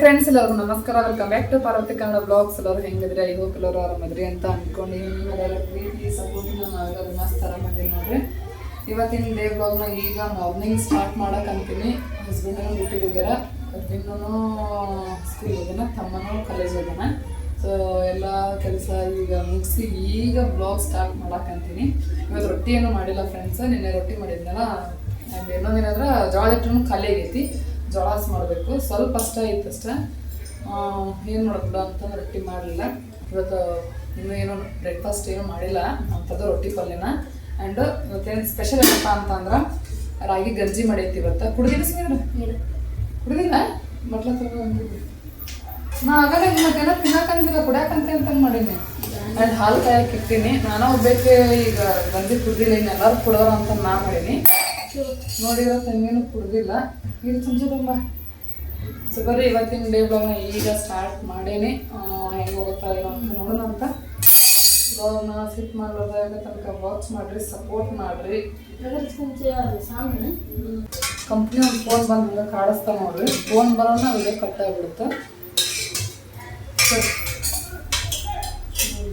Friends ಎಲ್ಲರೂ ನಮಸ್ಕಾರ. Welcome back to Parvati Kannada blogs ಎಲ್ಲರೂ ಹೆಂಗಿದ್ರಿ ಐ ಹೋಪ್ ಎಲ್ಲರೂ ಆರಾಮದ್ರಿ ಅಂತ ಅನ್ಕೊಂಡು ನಿಮ್ಮೆಲ್ಲರ ಪ್ರೀತಿ ಸಪೋರ್ಟಿನ ನಾವೆಲ್ಲರೂ ಮಸ್ತ್ ಇವತ್ತಿನ ಡೇ ಬ್ಲಾಗ್ನ ಈಗ ಮಾರ್ನಿಂಗ್ ಸ್ಟಾರ್ಟ್ ಮಾಡಕ್ ಅಂತೀನಿ. ಹಸ್ಬೆಂಡನು ಡ್ಯೂಟಿಗೆ ಹೋಗ್ಯಾರ. ಇನ್ನೂ ಸ್ಕೂಲ್ ಹೋಗ್ಯಾನ. ತಮ್ಮನೂ ಕಾಲೇಜ್ ಹೋಗ್ಯಾನ. ಸೊ ಎಲ್ಲ ಕೆಲಸ ಈಗ ಮುಗಿಸಿ ಈಗ ಬ್ಲಾಗ್ ಸ್ಟಾರ್ಟ್ ಮಾಡಕ್ ಅಂತೀನಿ. ಇವತ್ತು ರೊಟ್ಟಿ ಏನು ಮಾಡಿಲ್ಲ ಫ್ರೆಂಡ್ಸ್ ನಿನ್ನೆ ರೊಟ್ಟಿ ಮಾಡಿದ್ನಲ್ಲ. ಆ್ಯಂಡ್ ಇನ್ನೊಂದೇನಂದ್ರೆ ಜೋಳದ ಹಿಟ್ಟು ಖಾಲಿ ಆಗೈತಿ. ಜೋಳ ಹಸ್ ಮಾಡಬೇಕು. ಸ್ವಲ್ಪ ಅಷ್ಟ ಇತ್ತು ಅಷ್ಟೇ ಏನು ಮಾಡೋದು ಅಂತಂದ್ರೆ ರೊಟ್ಟಿ ಮಾಡಲಿಲ್ಲ. ಇವತ್ತು ಇನ್ನೂ ಏನು ಬ್ರೇಕ್ಫಾಸ್ಟ್ ಏನು ಮಾಡಿಲ್ಲ. ಅಂಥದ್ದು ರೊಟ್ಟಿ ಪಲ್ಯನ. ಆ್ಯಂಡ್ ಇವತ್ತೇನು ಸ್ಪೆಷಲ್ ಏನಪ್ಪ ಅಂತಂದ್ರೆ ರಾಗಿ ಗರ್ಜಿ ಮಾಡೈತಿ ಇವತ್ತು. ಕುಡ್ದಿಲ್ಲ ಸುಮ್ಮನೆ ಕುಡ್ದಿಲ್ಲ? ಮಟ್ಲ ತಗೊಂಡ್ಬಿಟ್ಟು ನಾ ಆಗಲ್ಲ ಮತ್ತೇನೋ ತಿನ್ನಕಂದಿಲ್ಲ ಕುಡಿಯಾಕಂತ ಅಂತ ಮಾಡೀನಿ. ಆ್ಯಂಡ್ ಹಾಲು ಕಾಯಕ್ಕೆ ಇಟ್ಟೀನಿ. ನಾನು ಒಬ್ಬಕ್ಕೆ ಈಗ ಗಂಜಿ ಕುಡ್ದಿಲ್ಲ ಇನ್ನೆಲ್ಲರೂ ಕುಡೋರು ಅಂತ ನಾ ಮಾಡೀನಿ. ನೋಡಿರೋ ತಂಗಿನೂ ಕುಡ್ದಿಲ್ಲ. ಇದು ಸಂಜೆ ತುಂಬ. ಸೊ ಬರ್ರಿ ಇವತ್ತಿನ ಡೇ ಬ್ಲಾಗ್ನ ಈಗ ಸ್ಟಾರ್ಟ್ ಮಾಡೇನಿ. ಹೆಂಗೆ ಹೋಗುತ್ತಾ ಇಲ್ಲ ಅಂತ ನೋಡೋಣ ಅಂತ. ಬ್ಲಾಗ್ನ ಸಿಟ್ ಮಾಡೋದಾಗ ತನಕ ವಾಚ್ ಮಾಡಿರಿ ಸಪೋರ್ಟ್ ಮಾಡಿರಿ. ಕಂಪ್ನಿ ಒಂದು ಫೋನ್ ಬಂದು ಹಂಗೆ ಕಾಡಿಸ್ತಾ ನೋಡ್ರಿ. ಫೋನ್ ಬರೋಣ ವಿಡಿಯೋ ಕಟ್ ಆಗ್ಬಿಡುತ್ತೆ.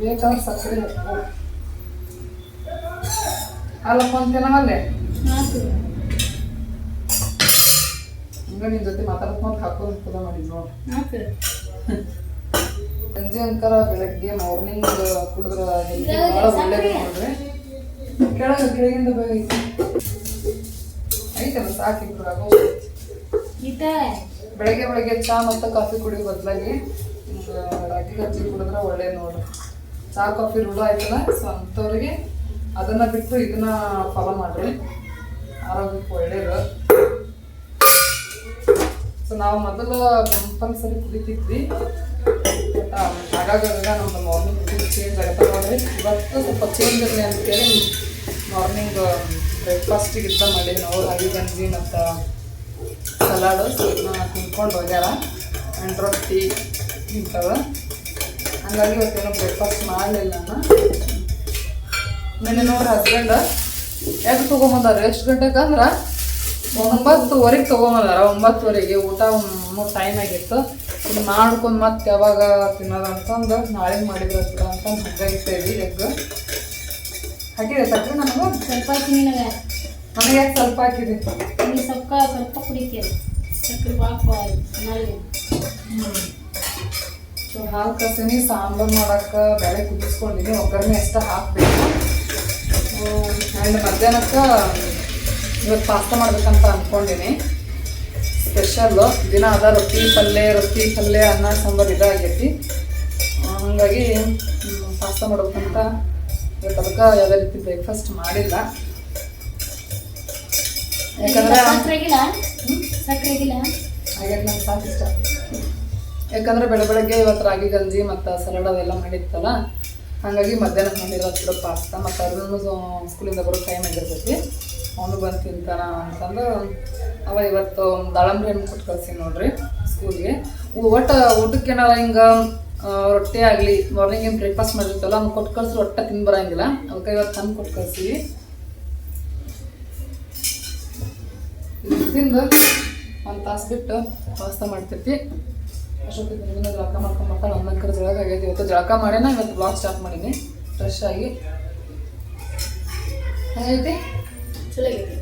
ಬೇಕಾದ್ರೆ ಸಕ್ಕರೆ ಅಲ್ಲ ಫೋನ್ ಅಂತೇನವಲ್ಲೇ ಹಂಗ ನಿನ್ ಜೊತೆ ಮಾತಾಡ್ಕೊಂಡು ಹಾಕೊಂಡು ಪದ ಮಾಡಿದ್ ನೋಡಿ ಸಂಜೆ ಅಂಕರ ಬೆಳಗ್ಗೆ ಮಾರ್ನಿಂಗ್ ಕುಡಿದ್ರ ಭಾಳ ಒಳ್ಳೇದು ನೋಡ್ರಿ ಕೆಳಗೆ ಕೆಳಗಿಂದ ಬೇಗ ಐತಿ. ಐತಲ್ಲ ಸಾಕಿಬ್ರು ಆಗೋ ಬೆಳಗ್ಗೆ ಬೆಳಗ್ಗೆ ಚಾ ಮತ್ತು ಕಾಫಿ ಕುಡಿಯೋ ಬದಲಾಗಿ ರಾಗಿ ಗಂಜಿ ಕುಡಿದ್ರೆ ಒಳ್ಳೆ ನೋಡ್ರಿ ಚಾ ಕಾಫಿ ರೂಢ ಆಯ್ತಲ್ಲ ಸೊ ಅಂಥವ್ರಿಗೆ ಅದನ್ನ ಬಿಟ್ಟು ಇದನ್ನ ಫಾಲೋ ಮಾಡ್ರಿ. ಆರೋಗ್ಯಕ್ಕೆ ಒಳ್ಳೇದು. ಸೊ ನಾವು ಮೊದಲು ಕಂಪಲ್ಸರಿ ಕುಡಿತಿದ್ವಿ. ಬಟ್ ಆಗಾಗ ನಮ್ಮ ಮಾರ್ನಿಂಗ್ ಚೇಂಜ್ ಆಗುತ್ತೆ ನೋಡ್ರಿ. ಇವತ್ತು ಸ್ವಲ್ಪ ಚೇಂಜ್ ಇರಲಿ ಅಂತೇಳಿ ಮಾರ್ನಿಂಗ್ ಬ್ರೇಕ್ಫಾಸ್ಟಿಗೆ ಇದ್ದ ಮಾಡಿದ್ವಿ ನಾವು. ರಾಗಿ, ಗಂಜಿ ಮತ್ತು ಸಲಾಡು. ಇದನ್ನ ತಿನ್ಕೊಂಡು ಹೋಗ್ಯಾರ. ಆ್ಯಂಡ್ ರೊಟ್ಟಿ ಇಂಥವು. ಹಂಗಾಗಿ ಇವತ್ತೇನು ಬ್ರೇಕ್ಫಾಸ್ಟ್ ಮಾಡಲಿಲ್ಲ ನಾನು. ನಿನ್ನೆ ನೋಡ್ರಿ ಹಸ್ಬೆಂಡ್ ಯಾಕೆ ತೊಗೊಂಬಂದಾರ? ಎಷ್ಟು ಗಂಟೆಗೆ ಅಂದ್ರೆ? ಒಂಬತ್ತುವರೆಗೆ ತೊಗೊಂಬಂದಾರ. ಒಂಬತ್ತುವರೆಗೆ ಊಟ ಮೂರು ಟೈಮ್ ಆಗಿತ್ತು. ಇದು ಮಾಡ್ಕೊಂಡು ಮತ್ತೆ ಯಾವಾಗ ತಿನ್ನೋದು ಅಂತಂದು ನಾಳೆ ಮಾಡಿದ್ರೆ ಬಿಡ ಅಂತ ಹಾಕಿರ್ತೇವೆ ಇಟ್ಟೇವಿ ಎಗ್. ಹಾಕಿದೆ ತಕ್ಕ ನಮಗೆ? ಸ್ವಲ್ಪ ಹಾಕಿ ನಿನಗೆ ನನಗೆ ಯಾಕೆ ಸ್ವಲ್ಪ ಹಾಕಿದೆ? ನೀ ಸ್ವಲ್ಪ ಸ್ವಲ್ಪ ಕುಡಿತೀರಿ ಸಕ್ಕರೆ ಭಾಳ ಹ್ಞೂ ಸೊ ಹಾಲು ಕಸಿನಿ ಸಾಂಬಾರು ಮಾಡೋಕ್ಕೆ ಬೆಳೆ ಕುದಿಸ್ಕೊಂಡಿನಿ. ಒಗ್ಗರಣೆ ಎಷ್ಟು ಹಾಕಬೇಕು. ಆ್ಯಂಡ್ ಮಧ್ಯಾಹ್ನಕ್ಕೆ ಇವತ್ತು ಪಾಸ್ತಾ ಮಾಡ್ಬೇಕಂತ ಅಂದ್ಕೊಂಡಿನಿ ಸ್ಪೆಷಲ್ಲು ದಿನ ಅದ ರೊಟ್ಟಿ ಪಲ್ಯ ರೊಟ್ಟಿ ಪಲ್ಯ ಅನ್ನ ಸಾಂಬಾರು ಇದಾಗೈತಿ. ಹಾಗಾಗಿ ಪಾಸ್ತಾ ಮಾಡ್ಬೇಕಂತ ಇವತ್ತು ಅದಕ್ಕೆ ಯಾವುದೇ ರೀತಿ ಬ್ರೇಕ್ಫಾಸ್ಟ್ ಮಾಡಿಲ್ಲ. ಯಾಕಂದ್ರೆ ಹಾಗಾಗಿ ನಂಗೆ ಯಾಕಂದ್ರೆ ಬೆಳೆ ಬೆಳಗ್ಗೆ ಇವತ್ತು ರಾಗಿ ಗಂಜಿ ಮತ್ತು ಸಲಾಡ್ ಅವೆಲ್ಲ ಮಾಡಿತ್ತಲ್ಲ ಹಾಗಾಗಿ ಮಧ್ಯಾಹ್ನ ಮಾಡಿರೋ ಕೂಡ ಪಾಸ್ತಾ ಮತ್ತು ಅದನ್ನು ಸ್ಕೂಲಿಂದ ಬರೋ ಟೈಮ್ ಆಗಿರ್ತೈತಿ. ಅವನು ಬಂದು ತಿಂತಾನ ಅಂತಂದು ಅವ ಇವತ್ತು ದಾಳಂಬ್ರಿ ಹಣ್ಣು ಕೊಟ್ಟು ಕಳ್ಸಿ ನೋಡ್ರಿ ಸ್ಕೂಲ್ಗೆ. ಒಟ್ಟು ಊಟಕ್ಕೆ ಏನಾರ ಹಿಂಗೆ ರೊಟ್ಟಿ ಆಗಲಿ ಮಾರ್ನಿಂಗ್ ಏನು ಬ್ರೇಕ್ಫಾಸ್ಟ್ ಮಾಡಿರ್ತಲ್ಲ ಅವ್ನು ಕೊಟ್ಟು ಕಳ್ಸಿ ಒಟ್ಟ ತಿಂದು ಬರೋಂಗಿಲ್ಲ. ಅದಕ್ಕೆ ಇವತ್ತು ತಂದು ಕೊಟ್ಟು ಕಳ್ಸೀವಿ ತಿಂದು ಒಂದು ತಾಸು ಬಿಟ್ಟು ಪಾಸ್ತಾ ಮಾಡ್ತೈತಿ ಅಷ್ಟೊತ್ತಿಗೆ ಜಳಕ ಮಾಡ್ಕೊಂಡು ಮಕ್ಕಳು ಹನ್ನೊಂದಕ್ಕರ ಜಳಕ ಆಗೈತಿ. ಇವತ್ತು ಜಳಕ ಮಾಡೇನ ಇವತ್ತು ಬ್ಲಾಗ್ ಸ್ಟಾರ್ಟ್ ಮಾಡೀನಿ. ಫ್ರೆಶ್ ಆಗಿ. ಹೇಗೈತಿ? ಚಲೋ ಆಗೈತಿ.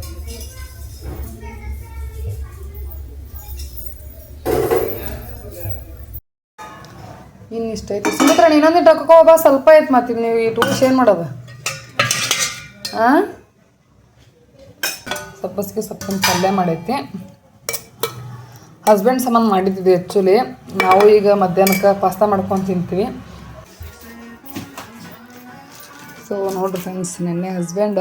ಇನ್ನು ಇಷ್ಟ ಐತಿ. ಸುಮಿತ್ರ ಇನ್ನೊಂದು ಟಕ್ಕೋ ಬಾ. ಸ್ವಲ್ಪ ಐತೆ ಮತ್ತೆ ನೀವು ಈ ಟೂಸ್ ಏನು ಮಾಡೋದು. ಹಾಂ ಸಬ್ಬಸ್ಗೆ ಸೊಪ್ಪಿನ ಪಲ್ಯ ಮಾಡೈತಿ. ಹಸ್ಬೆಂಡ್ ಸಂಬಂಧ ಮಾಡಿದ್ವಿ ಆ್ಯಕ್ಚುಲಿ ನಾವು ಈಗ ಮಧ್ಯಾಹ್ನಕ್ಕೆ ಪಾಸ್ತಾ ಮಾಡ್ಕೊಂಡು ತಿಂತೀವಿ. ಸೊ ನೋಡ್ರಿ ಫ್ರೆಂಡ್ಸ್ ನಿನ್ನೆ ಹಸ್ಬೆಂಡ್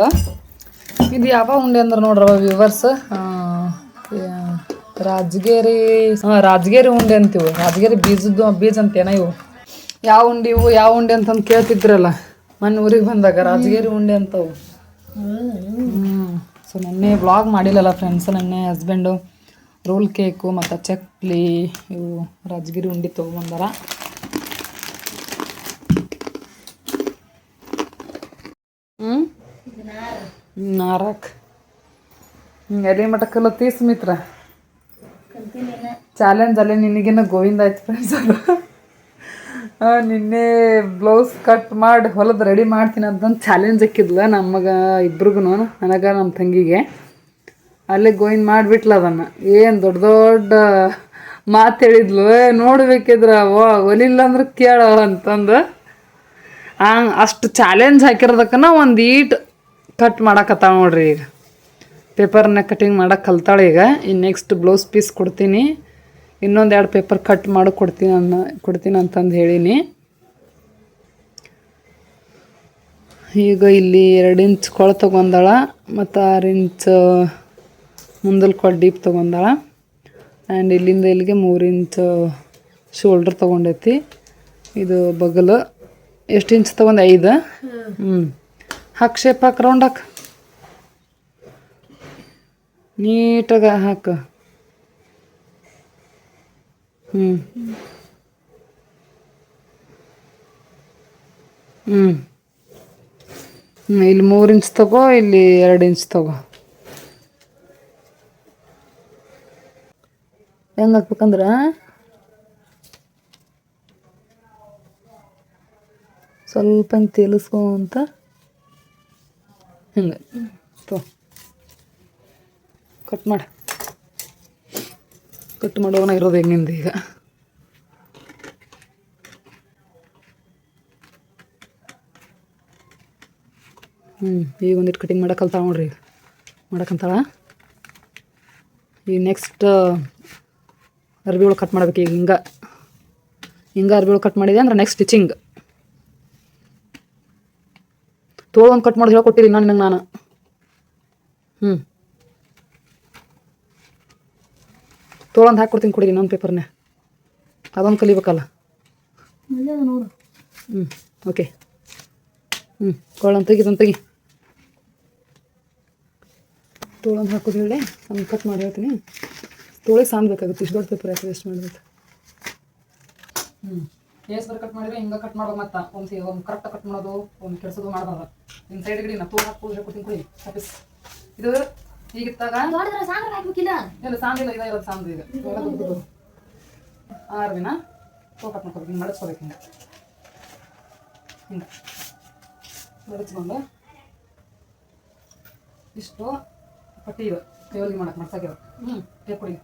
ಇದು ಯಾವ ಉಂಡೆ ಅಂದ್ರೆ ನೋಡ್ರವ ವ್ಯೂವರ್ಸ್ ರಾಜಗೇರಿ ಹಾಂ ರಾಜಗೇರಿ ಉಂಡೆ ಅಂತೀವಿ. ರಾಜಗೇರಿ ಬೀಜದ್ದು ಬೀಜ ಅಂತೇನ ಇವು? ಯಾವ ಉಂಡೆ ಇವು? ಯಾವ ಉಂಡೆ ಅಂತಂದು ಕೇಳ್ತಿದ್ರಲ್ಲ? ಮೊನ್ನೆ ಊರಿಗೆ ಬಂದಾಗ ರಾಜಗೇರಿ ಉಂಡೆ ಅಂತವು. ಹ್ಞೂ ಸೊ ನೆನ್ನೆ ಬ್ಲಾಗ್ ಮಾಡಿಲ್ಲಲ್ಲ ಫ್ರೆಂಡ್ಸ್ ನೆನ್ನೆ ಹಸ್ಬೆಂಡು ರೋಲ್ ಕೇಕು ಮತ್ತು ಚಕ್ಲಿ ಇವು ರಾಜಗಿರಿ ಉಂಡೆ ತೊಗೊಂಬಂದಾರ. ಹ್ಞೂ ನಾರಕ್. ಎಲ್ಲಿ ಮಟ್ಟ ತೀಸ್ ಮಿತ್ರ. ಚಾಲೆಂಜ್ ಅಲ್ಲೇ ನಿನಗಿನ್ನ ಗೋವಿಂದ ಆಯ್ತು ಫ್ರೆಂಡ್ಸ್ ಅದು ನಿನ್ನೆ ಬ್ಲೌಸ್ ಕಟ್ ಮಾಡಿ ಹೊಲದ ರೆಡಿ ಮಾಡ್ತೀನಿ ಅಂತಂದು ಚಾಲೆಂಜ್ ಹಾಕಿದ್ಲ ನಮಗೆ ಇಬ್ರಿಗೂ ನನಗೆ ನಮ್ಮ ತಂಗಿಗೆ. ಅಲ್ಲೇ ಗೋಯಿನ್ ಮಾಡಿಬಿಟ್ಲ ಅದನ್ನು. ಏನು ದೊಡ್ಡ ದೊಡ್ಡ ಮಾತು ಹೇಳಿದ್ಲು, ಏ ನೋಡ್ಬೇಕಿದ್ರ ಒಲಿಲ್ಲ ಅಂದ್ರೆ ಕೇಳ ಅಂತಂದು. ಅಷ್ಟು ಚಾಲೆಂಜ್ ಹಾಕಿರೋದಕ್ಕನ ಒಂದು ಈಟ್ ಕಟ್ ಮಾಡಕತ್ತಾಳ ನೋಡ್ರಿ ಈಗ. ಪೇಪರ್ನ ಕಟಿಂಗ್ ಮಾಡಕ್ಕೆ ಕಲ್ತಾಳೆ ಈಗ. ಇನ್ನು ನೆಕ್ಸ್ಟ್ ಬ್ಲೌಸ್ ಪೀಸ್ ಕೊಡ್ತೀನಿ. ಇನ್ನೊಂದು ಎರಡು ಪೇಪರ್ ಕಟ್ ಮಾಡಿ, ಕೊಡ್ತೀನಿ ಅನ್ನ, ಕೊಡ್ತೀನಿ ಅಂತಂದು ಹೇಳೀನಿ. ಈಗ ಇಲ್ಲಿ ಎರಡು ಇಂಚ್ ಕೊಳ ತೊಗೊಂದಾಳ ಮತ್ತು ಆರು ಇಂಚ್ ಮುಂದಲ್ ಕೊಡ್ ಡೀಪ್ ತೊಗೊಂಡಾಳ. ಆ್ಯಂಡ್ ಇಲ್ಲಿಂದ ಇಲ್ಲಿಗೆ ಮೂರು ಇಂಚ್ ಶೋಲ್ಡ್ರ್ ತೊಗೊಂಡೈತಿ. ಇದು ಬಗಲು ಎಷ್ಟು ಇಂಚ್ ತೊಗೊಂಡು ಐದು? ಹ್ಞೂ ಹಾಕಿ ಶೇಪ್ ಹಾಕಿ ರೌಂಡ್ ಹಾಕಿ. ನೀಟಾಗ ಹಾಕು. ಹ್ಞೂ ಹ್ಞೂ ಹ್ಞೂ ಇಲ್ಲಿ ಮೂರು ಇಂಚ್ ತಗೋ, ಇಲ್ಲಿ ಎರಡು ಇಂಚ್ ತಗೋ. ಹೆಂಗೆ ಹಾಕ್ಬೇಕಂದ್ರೆ? ಸ್ವಲ್ಪ ಹಿಂಗೆ ತೇಲಿಸ್ಕೊಂತ ಹಿಂಗೆ. ತೋ. ಕಟ್ ಮಾಡ. ಕಟ್ ಮಾಡೋಣ ಇರೋದು ಹೆಂಗಿಂದ ಈಗ? ಹ್ಞೂ ಈಗ ಒಂದಿಟ್ಟು ಕಟಿಂಗ್ ಕಲ್ತಾಳ ನೋಡ್ರಿ ಈಗ. ಈ ಈಗ ನೆಕ್ಸ್ಟ್ ಅರ್ಬಿಗಳು ಕಟ್ ಮಾಡ್ಬೇಕು ಈಗ ಹಿಂಗೆ. ಹಿಂಗೆ ಅರ್ಬಿಗಳು ಕಟ್ ಮಾಡಿದೆ ಅಂದ್ರೆ ನೆಕ್ಸ್ಟ್ ಸ್ಟಿಚಿಂಗ್ ತೋಳು ಒಂದು ಕಟ್ ಮಾಡಿ ಹೇಳ್ಕೊಟ್ಟಿರಿ ನಾನು ನಿನಗೆ ನಾನು. ಹ್ಞೂ ತೋಳೊಂದು ಹಾಕ್ಕೊಡ್ತೀನಿ ಕೊಡಿರಿ ಇನ್ನೊಂದು ಪೇಪರ್ನೇ ಅದೊಂದು ಕಲಿಬೇಕಲ್ಲ. ನೋಡು. ಹ್ಞೂ ಓಕೆ ಹ್ಞೂ ತೋಳೊಂದು ತೆಗಿ ಇದೊಂದು ತೆಗಿ. ತೋಳೊಂದು ಹಾಕೋದು ಹೇಳಿ ಒಂದು ಕಟ್ ಮಾಡಿ ಹೇಳ್ತೀನಿ. ತೋಳಿಗೆ ಸಾಂದ್ಬೇಕಾಗುತ್ತೆ ಇಷ್ಟು ದೊಡ್ಡ ಪೇಪರ್ ಯಾಕೆ ವೇಸ್ಟ್ ಮಾಡಬೇಕು? ಹ್ಞೂ ಬರ್ ಕಟ್ ಮಾಡಿದ್ರೆ ಹಿಂಗೆ ಕಟ್ ಮಾಡೋದು ಮತ್ತೆ. ಒಂದು ಒಂದು ಕರೆಕ್ಟ್ ಕಟ್ ಮಾಡೋದು ಒಂದು ಕೆಡ್ಸೋದು ಮಾಡಬಾರ್ದು. ನಿಮ್ಮ ಸೈಡ್ ಗಡಿ ನಾ ತೋಳು ಹಾಕೋದು ಹೇಳ್ಕೊಡ್ತೀನಿ ಕೊಡಿ. ಆಫೀಸ್ ಇದು ಈಗಿತ್ತಾಗ ದೊಡ್ಡದ್ರ ಸಾಂಗ್ರ ಹಾಕ್ಬೇಕಿಲ್ಲ? ಇಲ್ಲ ಸಾಂದಿಲ್ಲ ಇಲ್ಲ ಇರೋದು ಸಾಂದ್ ಈಗ ಆರು ದಿನ ತೋಳು ಕಟ್ ಮಾಡ್ಕೋಬೇಕು. ಹಿಂಗೆ ಮಡಚ್ಕೋಬೇಕು ಹಿಂಗೆ. ಹಿಂಗೆ. ಮಡಚ್ಕೊಂಡು ಇಷ್ಟು ಪಟ್ಟಿ ಇವೆ ಟೇಬಲ್ಗೆ ಮಾಡಕ್ಕೆ ಮಡ್ಸಾಕಿರೋ ಹ್ಞೂ ಟೇಪ್ ಕೊಡಿ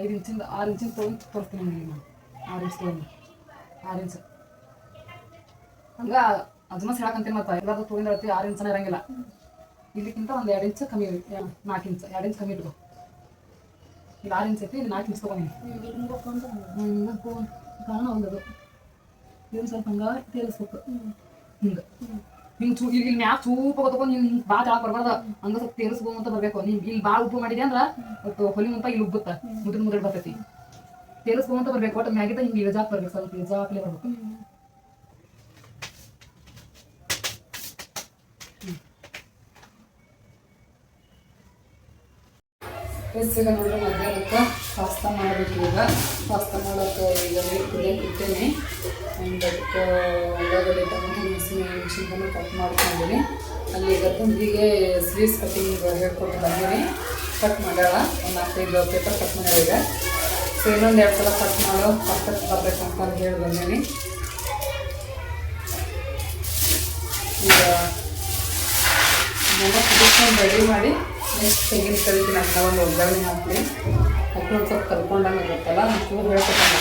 ಐದು ಇಂಚಿಂದ ಆರು ಇಂಚಿಂದ ತೊಗೊಂಡು ತೋರಿಸ್ತೀನಿ ನಿಮಗೆ ನಾನು ಆರು ಇಂಚ್ ತೊಗೊಂಡು ಆರು ಇಂಚ್ ಹಂಗೆ ಅಜ್ಮಸ್ ಹೇಳಕ್ಕಂತೀನಿ ಮತ್ತೆ ಎಲ್ಲಾದ್ರೂ ತೊಗೊಂಡು ಹೇಳ್ತೀವಿ ಆರು ಇಂಚನೇ ಇರಂಗಿಲ್ಲ ಇದಕ್ಕಿಂತ ಒಂದು ಎರಡು ಇಂಚ್ ಕಮ್ಮಿ ಇರುತ್ತೆ ನಾಲ್ಕು ಇಂಚ್ ಎರಡು ಇಂಚ್ ಕಮ್ಮಿ ಇಟ್ಕೋ ಇಲ್ಲಿ ಆರು ಇಂಚ್ ಐತಿ ಇಲ್ಲಿ ನಾಲ್ಕು ಇಂಚ್ ತೊಗೊಂಡಿನಿ ಹಿಂಗೆ ಫೋನ್ ಕಾರಣ ಒಂದದು ಇದನ್ನು ಸ್ವಲ್ಪ ಹಂಗೆ ತೇಲಿಸ್ಬೇಕು ಹಿಂಗೆ ಹಿಂಗೆ ಇಲ್ಲಿ ಮ್ಯಾಗ ಚೂಪ ತಗೊಂಡು ಹಿಂಗೆ ಹಿಂಗೆ ಭಾಳ ಕೆಳಗೆ ಬರಬಾರ್ದು. ಹಂಗ ಸ್ವಲ್ಪ ತೇಲಿಸ್ಕೊಂತ ಬರಬೇಕು. ನೀನ್ ಇಲ್ಲಿ ಭಾಳ ಉಪ್ಪು ಮಾಡಿದೆ ಅಂದ್ರೆ ಹೊಲಿ ಮುಂತ ಇಲ್ಲಿ ಉಬ್ಬುತ್ತ. ಮುದ್ರ ಮುದ್ರ ಬರ್ತೈತಿ. ತೇಲಿಸ್ಕೊಂತ ಬರ್ಬೇಕು. ಒಟ್ಟು ಮ್ಯಾಗಿದ್ದ ಹಿಂಗೆ ಇಳಜಾಕ್ ಬರ್ಬೇಕು. ಸ್ವಲ್ಪ ಇಳಜಾಕ್ಲೆ ಬರ್ಬೇಕು. ನೋಡ್ರಿ ಮಧ್ಯಾಹ್ನಕ್ಕೆ ಪಾಸ್ತಾ ಮಾಡಬೇಕು ಈಗ. ಪಾಸ್ತಾ ಮಾಡೋಕೆ ಈಗ ಬೇಕಿದೆ ಇಟ್ಟೇನೆ ಆ್ಯಂಡ್ ಅದಕ್ಕೆ ಉಳ್ಳಾಗಡ್ಡೆ ಟೊಮೆಟೊ ಮೆಣಸಿನಕಾಯಿ ಕಟ್ ಮಾಡ್ಕೊಂಡಿನಿ ಅಲ್ಲಿ ಈಗ ತುಂಬಿಗೆ ಸ್ಲೀವ್ಸ್ ಕಟ್ಟಿಂಗ್ ಹೇಳ್ಕೊಟ್ಟು ಬಂದೀನಿ. ಕಟ್ ಮಾಡೋಣ. ಒಂದು ನಾಲ್ಕೈದು ಪೇಪರ್ ಕಟ್ ಮಾಡೋದಿದೆ ಸೊ ಇನ್ನೊಂದು ಎರಡು ಸಲ ಕಟ್ ಮಾಡೋ ಪರ್ಫೆಕ್ಟ್ ಬರಬೇಕು ಅಂತ ಹೇಳಿ ಬಂದೀನಿ. ಈಗ ನೆನಪು ರೆಡಿ ಮಾಡಿ ನೆಕ್ಸ್ಟ್ ತೆಂಗಿನ ಕರಿತೀನಿ ಅಂತ ಒಂದು ಒಗ್ಗರಣೆ ಹಾಕಿ ಒಂದು ಸ್ವಲ್ಪ ಕಲ್ಕೊಂಡಂಗೆ ಆಗುತ್ತಲ್ಲ ಒಂಚೂರು ಹೇಳ್ಕೊಟ್ಟಂಗೆ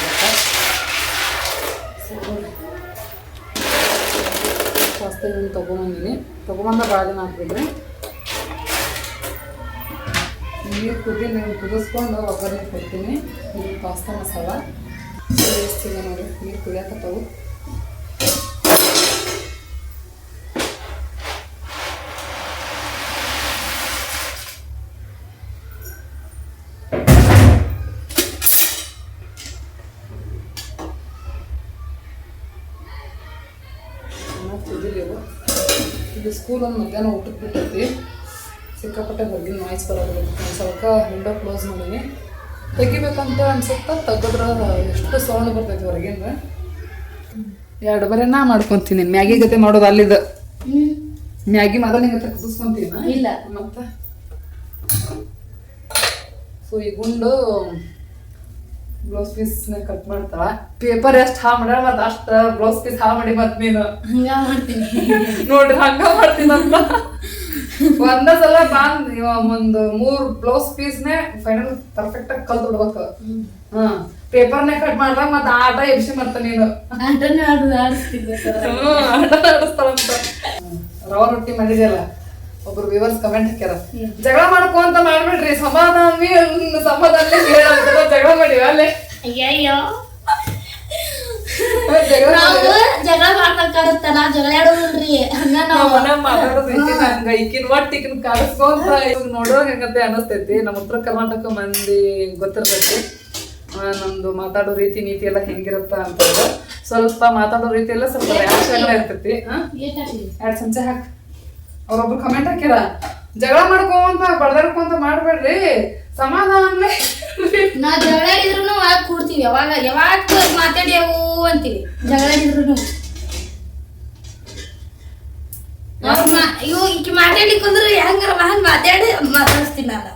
ಪಾಸ್ತಾ ಇದನ್ನು ತೊಗೊಂಬಂದಿನಿ ತೊಗೊಂಬಂದ ಭಾಳ ದಿನ ಹಾಕಿದ್ರಿ ನೀರು ಕುದಿ, ನೀವು ಕುದಿಸ್ಕೊಂಡು ಒಗ್ಗರಣೆ ಕೊಡ್ತೀನಿ. ಇದು ಪಾಸ್ತಾ ಮಸಾಲ. ನೋಡಿ ನೀರು ಕುದಿಯಕತ್ತವು ಇದು ಸ್ಕೂಲ್ ಒಂದು ಮಧ್ಯಾಹ್ನ ಊಟಕ್ಕೆ ಬಿಟ್ಟೈತಿ ಸಿಕ್ಕಾಪಟ್ಟೆ ಹೊರಗಿನ ನಾಯ್ಸ್ ಬರೋದು ಸ್ವಲ್ಪ ವಿಂಡೋ ಕ್ಲೋಸ್ ಮಾಡೀನಿ. ತೆಗಿಬೇಕಂತ ಅನ್ಸುತ್ತಾ ತೆಗೆದ್ರ ಎಷ್ಟು ಸೌಂಡ್ ಬರ್ತೈತಿ ಹೊರಗಿಂದ? ಎರಡು ಬರೀ ನಾ ಮಾಡ್ಕೊತೀನಿ. ಮ್ಯಾಗಿ ಗತೆ ಮಾಡೋದು ಅಲ್ಲಿದ. ಮ್ಯಾಗಿ ಮಾತ್ರ ನಿಂಗೆ ಕುದಿಸ್ಕೊಂತೀನಿ? ಇಲ್ಲ. ಮತ್ತೆ? ಸೊ ಈ ಗುಂಡು ಬ್ಲೌಸ್ ಪೀಸ್ ಕಟ್ ಮಾಡ್ತಾ. ಪೇಪರ್ ಎಷ್ಟು ಹಾ ಮಾಡ್ಯಾರ ಮತ್ತೆ ಅಷ್ಟ ಬ್ಲೌಸ್ ಪೀಸ್ ಹಾ ಮಾಡಿ ಮತ್ ನೀನು. ಹಂಗ ಮಾಡ್ತೀನಿ. ನೋಡ್ರಿ ಹಂಗ ಮಾಡ್ತೀನಿ ಒಂದ ಸಲ ಬಂದ್ ಒಂದು ಮೂರ್ ಬ್ಲೌಸ್ ಪೀಸ್ನೇ ಫೈನಲ್ ಪರ್ಫೆಕ್ಟ್ ಆಗಿ ಕಲ್ತ್ ಬಿಡ್ಬೇಕು. ಹ್ಮ್ ಪೇಪರ್ನೇ ಕಟ್ ಮಾಡ್ದಾಗ ಮತ್ತೆ ಆಟ ಎಬ್ಸಿ ಮತ್ತ ನೀನು. ಆಟನೇ ಆಡಿಸ್ತಾಳಂತ. ರವಾ ರೊಟ್ಟಿ ಮಾಡಿದ್ಯಲ್ಲ? ಒಬ್ರು ವಿವರ್ಸ್ ಕಮೆಂಟ್ ಹಾಕ್ಯಾರ ಜಗಳ ಮಾಡ್ಕೋ ಅಂತ ಮಾಡ್ಬಿಡ್ರಿ ಸಮಾಧಾನ ಸಮಾಧಾನ ಹೇಳಂತಾರ ಜಗಳ ಮಾಡಿ ಅಲ್ಲೇ. ಅಯ್ಯಯ್ಯೋ. ನಾವು ಜಗಳ ಮಾಡ್ಬೇಕಾಗತ್ತಲ್ಲ ಜಗಳ ಆಡೋದಿಲ್ರಿ. ಹಂಗ ನಾವ್. ಮನ್ಯಾಗ ಮಾತಾಡೋದು ಹಂಗ ಈಕಿನ ಒಟ್ಟು ಈಕಿನ ಕಾಡಿಸ್ಕೊಂತ ಇವಾಗ ನೋಡುವಾಗ ಹೆಂಗಂತೆ ಅನಸ್ತೈತಿ. ನಮ್ಮ ಉತ್ತರ ಕರ್ನಾಟಕ ಮಂದಿ ಗೊತ್ತಿರ್ತೈತಿ. ನಮ್ದು ಮಾತಾಡೋ ರೀತಿ ನೀತಿ ಎಲ್ಲ ಹೆಂಗಿರುತ್ತ ಅಂತ ಸ್ವಲ್ಪ ಮಾತಾಡೋ ರೀತಿ ಎಲ್ಲ ಸ್ವಲ್ಪ ರ್ಯಾಶ್ ಆಗಲ್ಲ ಇರ್ತೈತಿ. ಸಂಚೆ ಎರಡ್ ಚಮಚ ಹಾಕ್. ಅವ್ರೊಬ್ರು ಕಮೆಂಟ್ ಹಾಕ್ಯಾರ ಜಗಳ ಮಾಡ್ಕೊಂತ ಬಡ್ದಾಡ್ಕೊಂತ ಮಾಡ್ಬೇಡ್ರಿ. ಸಮಾಧಾನ ನಾ ಜಗಳ ಆಡಿದ್ರು ಒಳಗ್ ಕೂಡ್ತೀವಿ ಯಾವಾಗ ಯಾವಾಗ ಮಾತಾಡ್ಯಾವು ಅಂತೀವಿ. ಜಗಳ ಆಡಿದ್ರು ಇವು ಈಕಿ ಮಾತಾಡ್ಲಿಕ್ಕೆ ಅಂದ್ರೆ ಹೆಂಗಾರ ಹಂಗ ಮಾತಾಡಿ ಮಾತಾಡಿಸ್ತೀನಿ ನಾನು.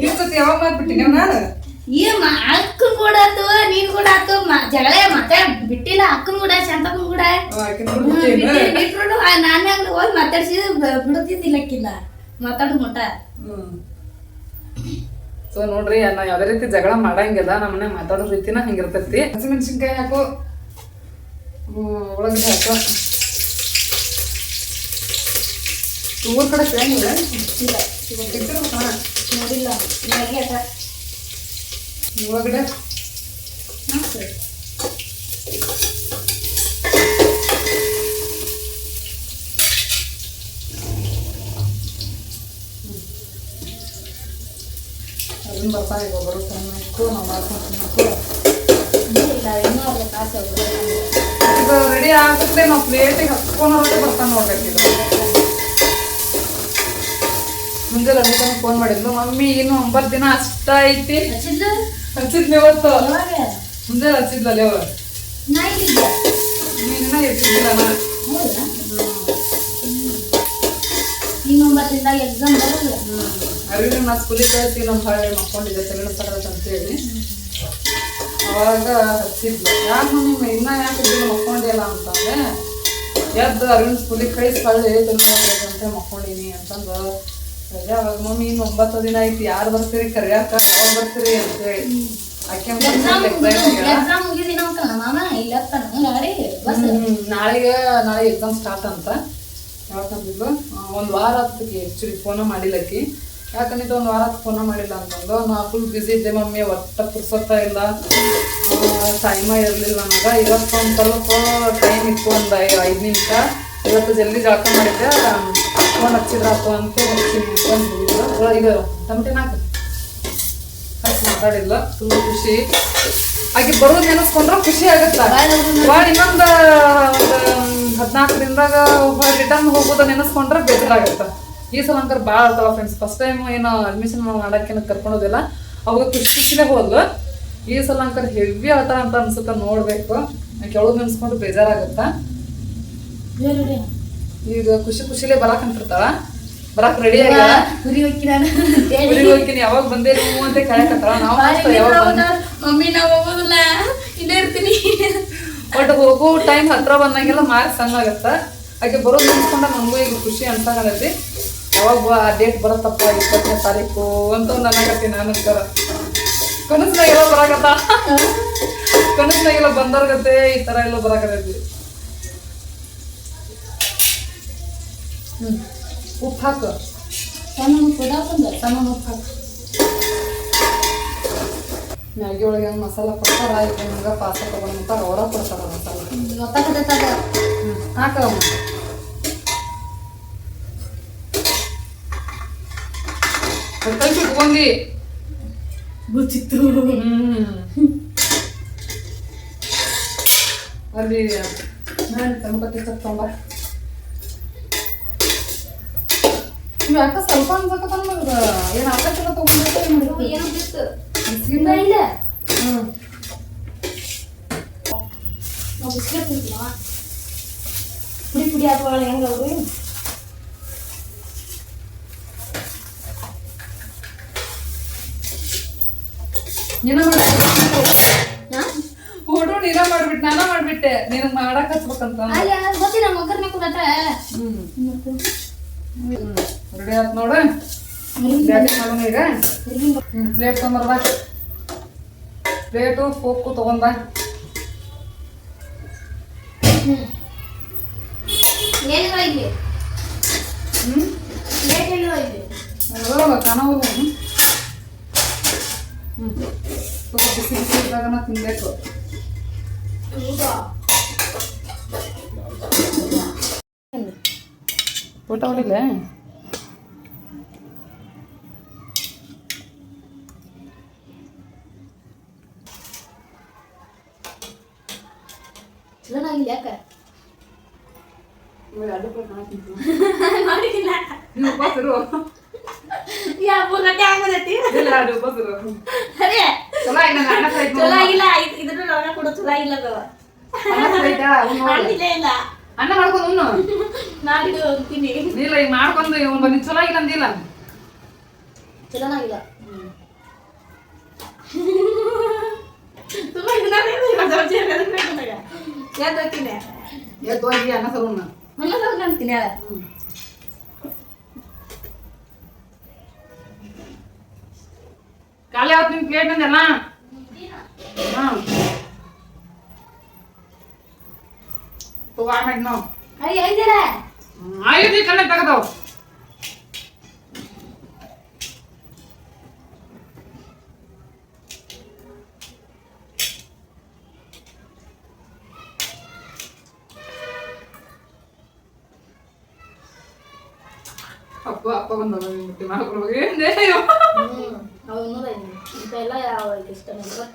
ನಿಮ್ ಯಾವಾಗ ಮಾತ್ಬಿಟ್ಟಿನಿ ನಾನು ಏ ಮಾ- ಅಕ್ಕನ್ ಕೂಡ ಆತು ನೀನ್ ಕೂಡ ಆತು. ಜಗಳ ಮತ್ತೆ ಬಿಟ್ಟಿಲ್ಲ ಅಕ್ಕನ್ ಕೂಡ ಶಾಂತಕ್ಕನ್ ಕೂಡ. ಬಿಟ್ಬಿಡು ನಾನೇ ಹಂಗ ಹೋಗಿ ಮಾತಾಡ್ಸಿ ಬಿಡುತ್ತಿದ್ದಿಲ್ಲಕ್ಕಿಲ್ಲ ಮಾತಾಡು ಮಟ ಸೊ ನೋಡ್ರಿ ನಾ ಯಾವ್ದೇ ರೀತಿ ಜಗಳ ಮಾಡಂಗಿಲ್ಲ ನಮ್ಮನೆ ಮಾತಾಡೋ ರೀತಿನ ಹಂಗಿರ್ತೈತಿ. ಹಸಿಮೆಣಸಿನ್ಕಾಯಿ ಹಾಕು. ಒಳಗಡೆ ಹಾಕು. ಊರ್ ಕಡೆ ಸಿಗಂಗಿಲ್ಲ ನೋಡಿಲ್ಲ. ಮ್ಯಾಗಿ ಆಟ ಉಳ್ಳಾಗಡ್ಡೆ ಹಾಕು. ಅದನ್ನ ಬರ್ತಾನೆ ಈಗ ಒಬ್ಬರು ತಿನ್ಬೇಕು ನಾವು ಮಾಡ್ಕೊಂಡು. ಈಗ ರೆಡಿ ಆಗುತ್ತೆ ನಾವು ಪ್ಲೇಟಿಗೆ ಹಚ್ಕೊಂಡ್ರೆ ಬರ್ತಾನೆ ನೋಡ್ಬೇಕು ಇದು. ಮುಂಜಾನೆ ಫೋನ್ ಮಾಡಿದ್ಲು. ಮಮ್ಮಿ ಇನ್ನು ಒಂಬತ್ತು ದಿನ ಅಷ್ಟ ಐತಿ ಹಚ್ಚಿದ್ಲು? ಇವತ್ತು? ಮುಂಜಾನೆ ಹಚ್ಚಿದ್ಲಲ್ಲಿ ಅವ ನಾ ಇಲ್ಲಿದ್ದೆ. ನೀನಿನ್ನ ಎದ್ದಿದ್ದಿಲ್ಲ ನಾ ಹೌದಾ? ಇನ್ನು ಒಂಬತ್ತರಿಂದ ಎಕ್ಸಾಮ್ ಬರೋದು ಅರಿವಿನ ನಾ ಸ್ಕೂಲಿಗೆ ಕಳಿಸಿ ನಮ್ಮ ಹೊಳೆ ಮಕ್ಕೊಂಡಿದ್ದೆ ತೆಲುಗು ತಗೊಳತ್ ಅಂತೇಳಿ ಅವಾಗ ಹಚ್ಚಿದ್ಲು ಯಾಕೆ ನಿಮ್ಮ ಇನ್ನ ಯಾಕೆ ಇದ್ದಿಲ್ಲ ಮಕ್ಕೊಂಡಿಲ್ಲ ಅಂತಂದ್ರೆ ಎದ್ದು ಅರವಿಂದ್ ಸ್ಕೂಲಿಗೆ ಕಳಿಸಿ ಹೊಳ್ಳಿ ಮಕ್ಕೊಂಡಿನಿ ಅಂತಂದು ಅವಾಗ ಮಮ್ಮಿ ಇನ್ನು ಒಂಬತ್ತು ದಿನ ಐತಿ ಯಾರು ಬರ್ತೀರಿ? ಕರಿಯಾಕ ಯಾವಾಗ ಬರ್ತೀರಿ? ಅಂತೇಳಿ ನಾಳೆಗೆ ನಾಳೆ ಎಕ್ಸಾಮ್ ಸ್ಟಾರ್ಟ್ ಅಂತ. ಯಾಕಂದಿದ್ದು ಒಂದು ವಾರ ಹತ್ತಿಗೆ ಆ್ಯಕ್ಚುಲಿ ಫೋನ ಮಾಡಿಲ್ಲಕ್ಕಿ ಯಾಕಂದಿದ್ದು ಒಂದು ವಾರ ಹತ್ತು ಫೋನ ಮಾಡಿಲ್ಲ ಅಂತಂದು ನಾ ಫುಲ್ ಬ್ಯುಸಿ ಇದ್ದೆ ಮಮ್ಮಿ ಒಟ್ಟ ಪುರ್ಸತ್ತ ಇಲ್ಲ. ಟೈಮ ಇರಲಿಲ್ಲ ನನಗೆ ಇವತ್ತೊಂದು ಸ್ವಲ್ಪ ಟೈಮ್ ಇತ್ತು ಒಂದು ಐದು ನಿಮಿಷ. ಇವತ್ತು ಜಲ್ದಿ ಜಳಕ ಮಾಡಿದ್ದೆ. ಫೋನ್ ಹಚ್ಚಿದ್ರಾತು ಅಂತ ಟಮಟೆ ನಾಲ್ಕು ಹಚ್ಚಿ ಮಾತಾಡಿಲ್ಲ ತುಂಬ ಖುಷಿ. ಆಕೆ ಬರೋದು ನೆನೆಸ್ಕೊಂಡ್ರೆ ಖುಷಿ ಆಗತ್ತ. ಇವಾಗ ಇನ್ನೊಂದು, ಒಂದು ಹದಿನಾಲ್ಕರಿಂದಾಗ ರಿಟರ್ನ್ ಹೋಗೋದು ನೆನೆಸ್ಕೊಂಡ್ರೆ ಬೇಜಾರಾಗುತ್ತೆ ಈ ಸಲ ಅಂಕರ್ ಭಾಳ ಅರ್ತಾವ ಫ್ರೆಂಡ್ಸ್ ಫಸ್ಟ್ ಟೈಮ್ ಏನು ಅಡ್ಮಿಷನ್ ಮಾಡೋಕ್ಕೇನು ಕರ್ಕೊಂಡೋದಿಲ್ಲ. ಅವಾಗ ಖುಷಿ ಹೋದ್ಲು. ಈ ಸಲ ಅಂಕರ್ ಹೆವಿ ಆತ ಅಂತ ಅನ್ಸುತ್ತೆ ನೋಡ್ಬೇಕು. ಕೆಳಗೆ ನೆನೆಸ್ಕೊಂಡು ಬೇಜಾರಾಗುತ್ತೆ ಈಗ ಖುಷಿ ಖುಷಿಲೇ ಬರಾಕ್ ಅಂತಿರ್ತಾಳ ಬರಾಕ್ ರೆಡಿ ಆಗ್ಯಾಳ ಕುರಿ ಹೋಗಿ ನಾನು ಅಂತೇಳಿ ಯಾವಾಗ ಯಾವಾಗ ಬಂದೇನು ಅಂತ ಕೇಳಕತ್ತಾಳ ನಾವು ಅಷ್ಟೇ ಯಾವಾಗ ಬಂದ. ಮಮ್ಮಿ ನಾವು ಹೋಗೋದಿಲ್ಲ. ಇಲ್ಲೇ ಇರ್ತೀನಿ. ಬಟ್ ಹೋಗೋ ಟೈಮ್ ಹತ್ರ ಬಂದಂಗೆಲ್ಲ ಮಾರ್ಕ್ ಸಣ್ಣ ಆಗತ್ತ. ಹಾಗೆ ಬರೋದು ಮುಗಿಸ್ಕೊಂಡ ನಮಗೂ ಈಗ ಖುಷಿ ಅಂತ ಯಾವಾಗ ಅವಾಗ ಆ ಡೇಟ್ ಬರತ್ತಪ್ಪ ಇಪ್ಪತ್ತನೇ ತಾರೀಕು ಅಂತ ಒಂದು ಅನ್ನಕತ್ತಿ ನಾನು ಅಂತಾರ. ಕನಸ್ನಾಗೆಲ್ಲ ಬರಾಕತ್ತ? ಕನಸ್ನಾಗೆಲ್ಲ ಬಂದವ್ರಗತ್ತೆ ಈ ಥರ ಎಲ್ಲ ಬರಾಕತ್ತೈತಿ. ಉಪ್ಪು ಹಾಕು ಸಣ್ಣ ಕೊಡಾಕಂದ ಸಣ್ಣ ಉಪ್ಪು ಹಾಕು ಮ್ಯಾಗಿ ಒಳಗೆ ಹೆಂಗ್ ಮಸಾಲ ಕೊಡ್ತಾರ ಈಗ ಹಂಗ ಪಾಸ್ತಾ ತಗೊಂಡ್ ಅವರ ಕೊಡ್ತಾರ ಮಸಾಲ ಗೊತ್ತಾಗತ್ತದ ಹಾಕಮ್ಮ ಕಲ್ಸಿ ಇಟ್ಕೊಂಡಿ ಗೊತ್ತಿತ್ತು ಅಲ್ಲಿ ನಾನು ಟೊಮೊಟೊ ಕೆಚಪ್ ನೀವು ಯಾಕ ಸ್ವಲ್ಪ ಅನ್ಸಕತ್ತ ನಮ್ಗೆ ಏನು ಆಕತ್ತಿಲ್ಲ ತೊಗೊಂಡಿರ್ತ ಏನು ಮಾಡಿರ್ತೀವಿ ಏನೋ ಬಿತ್ತು ಬಿಸ್ಕಿಟ್ ಇಲ್ಲ ಇಲ್ಲ ಹ್ಞೂ ನಾವು ಬಿಸ್ಕೆಟ್ ತಿಂತೀವ ಪುಡಿ ಪುಡಿ ಹಾಕುವಾಗ ಹೆಂಗ ಅವರು ನೀನ ಮಾಡ್ಬಿಟ್ಟೆ ಹಾ? ಫೋಟೋ ನೀನ ಮಾಡ್ಬಿಟ್ಟು ನಾನ ಮಾಡ್ಬಿಟ್ಟೆ ನಿನಗ್ ಮಾಡಕ್ ಹಚ್ಬೇಕಂತ ಅಲ್ಲಿ ಅದು ಗೊತ್ತಿಲ್ಲ ಒಗ್ಗರಣೆ ಕೊಡಟ ಹ್ಮ್ ರೆಡಿ ಆಯ್ತು ನೋಡು. ಬ್ಯಾಟಿಂಗ್ ಮಾಡೋಣ ಈಗ. ಹ್ಮ್ ಪ್ಲೇಟ್ ತೊಗೊಂಬರ್ಬ ಪ್ಲೇಟು ಫೋಕು ತಗೊಂಡ ಹ್ಮ್? ಸ್ವಲ್ಪ ಬಿಸಿ ಬಿಸಿ ಇದ್ದಾಗನ ತಿನ್ಬೇಕು. ಊಟ ಊಟ ಯಾಕ? ಯಾ ಆಗ್ಬಿಡೈತಿ ಅದು ಚಲೋ ಆಗಿಲ್ಲ ರೊಕ್ಕ ಕೊಡು ಚಲೋ. ಮಾಡಿಲ್ಲ ಇಲ್ಲ. ಅನ್ನ ಮಾಡ್ಕೊಂಡು ಉಣ್ಣು. ನಾಡಿದ್ದು ಹೋಗ್ತೀನಿ ಇಲ್ಲ ಈಗ ಮಾಡ್ಕೊಂಡು ಬಂದು ಚಲೋ ಆಗಿಲ್ಲ ಅಂದಿಲ್ಲ. ಚೆನ್ನಾಗಿಲ್ಲ ತುಂಬಾ ಇದನ್ನ ಯಾವ್ದು ಹೋಗ್ತೀನಿ ಎದ್ದು ಹೋಗಿ ಅನ್ನ ಸರ್ ಉಣ್ಣು ಅನ್ನ ಅಂತೀನಿ ಖಾಲಿ ಆವತ್ತು ನಿಮ್ ಪ್ಲೇಟ್ ನಂದೆಲ್ಲ ಹಾಂ. ತಗೋ ಆಮೇಲೆ ನಾವು. ಅಯ್ಯ ಐದಿರ ಆಯುಧಿ ಕಣ್ಣೆ ತೆಗೆದವು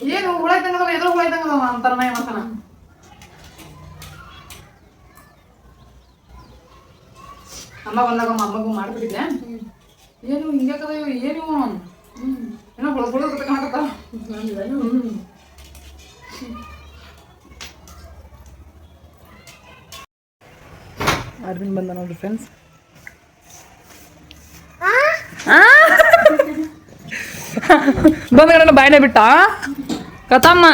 ಏನೇ ಹುಳ ಇದ್ದಂಗದವ ಎದುರು ಹುಳ ಇದ್ದಂಗದವ ಅಂತಾರ ನಾ ಅಮ್ಮ ಬಂದಾಗ ಅಮ್ಮ ಅಮ್ಮಗೂ ಮಾಡ್ಬಿಟ್ಟಿದ್ದೆ. ಏನು ಹಿಂಗ್ಯಾಕದ ಇವು ಏನು? ಏನೋ ಹುಳ ಹುಳ ಕಾಣಕತ್ತಾವ ಅರವಿಂದ್ ಬಂದ ನೋಡ್ರಿ ಫ್ರೆಂಡ್ಸ್ ಬಂದ ಬಾಯ್ನೆ ಬಿಟ್ಟ? ಕತಮ್ಮ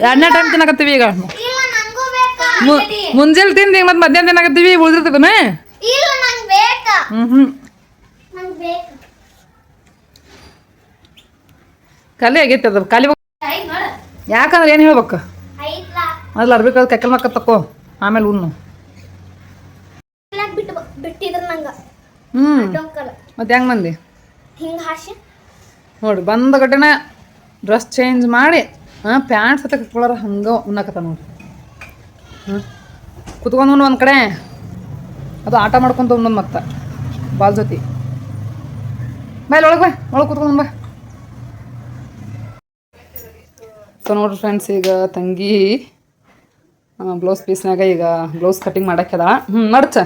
ಎರಡನೇ ಟೈಮ್ ತಿನ್ನಕತ್ತೀವಿ ಈಗ. ಮುಂಜಾನೆ ತಿಂದು ಈಗ ಮತ್ತೆ ಮಧ್ಯಾಹ್ನ ತಿನ್ನಕತ್ತೀವಿ ಉಳಿದಿರ್ತದನ? ಹ್ಮ್ ಹ್ಮ್. ಖಾಲಿ ಆಗೈತೆ ಅದು ಖಾಲಿ ಯಾಕಂದ್ರೆ ಏನು ಹೇಳ್ಬೇಕು? ಮೊದಲು ಅರ್ಬಿ ಅರ್ಬೇಕಾದ್ರೆ ಕೆಕ್ಕಲ್ ಮಕ್ಕ ತಕೋ ಆಮೇಲೆ ಉಣ್ಣು. ಹ್ಞೂ ಮತ್ತೆ ಹೆಂಗೆ ಮಂದಿ? ಹಿಂಗ ಹಾಸಿ ನೋಡಿ ಬಂದ ಘಟನೆ ಡ್ರೆಸ್ ಚೇಂಜ್ ಮಾಡಿ ಹಾಂ ಪ್ಯಾಂಟ್ ಸತ ಕಟ್ಕೊಳ್ಳೋರು ಹಂಗೆ ಉಣ್ಣಕತ್ತ ನೋಡಿ. ಹಾಂ ಕುತ್ಕೊಂಡು ಒಂದು ಕಡೆ ಅದು ಆಟ ಮಾಡ್ಕೊಂತ ಉಣ್ಣೋದು ಮತ್ತೆ ಬಾಲ್ ಜೊತೆ. ಮೇಲೆ ಒಳಗೆ ಬಾ ಒಳಗೆ ಕುತ್ಕೊಂಡು ಬಾ. ಸೊ ನೋಡ್ರಿ ಫ್ರೆಂಡ್ಸ್ ಈಗ ತಂಗಿ ಬ್ಲೌಸ್ ಪೀಸ್ನಾಗ ಈಗ ಬ್ಲೌಸ್ ಕಟಿಂಗ್ ಅದ ಹ್ಞೂ ಮಡ್ಚ.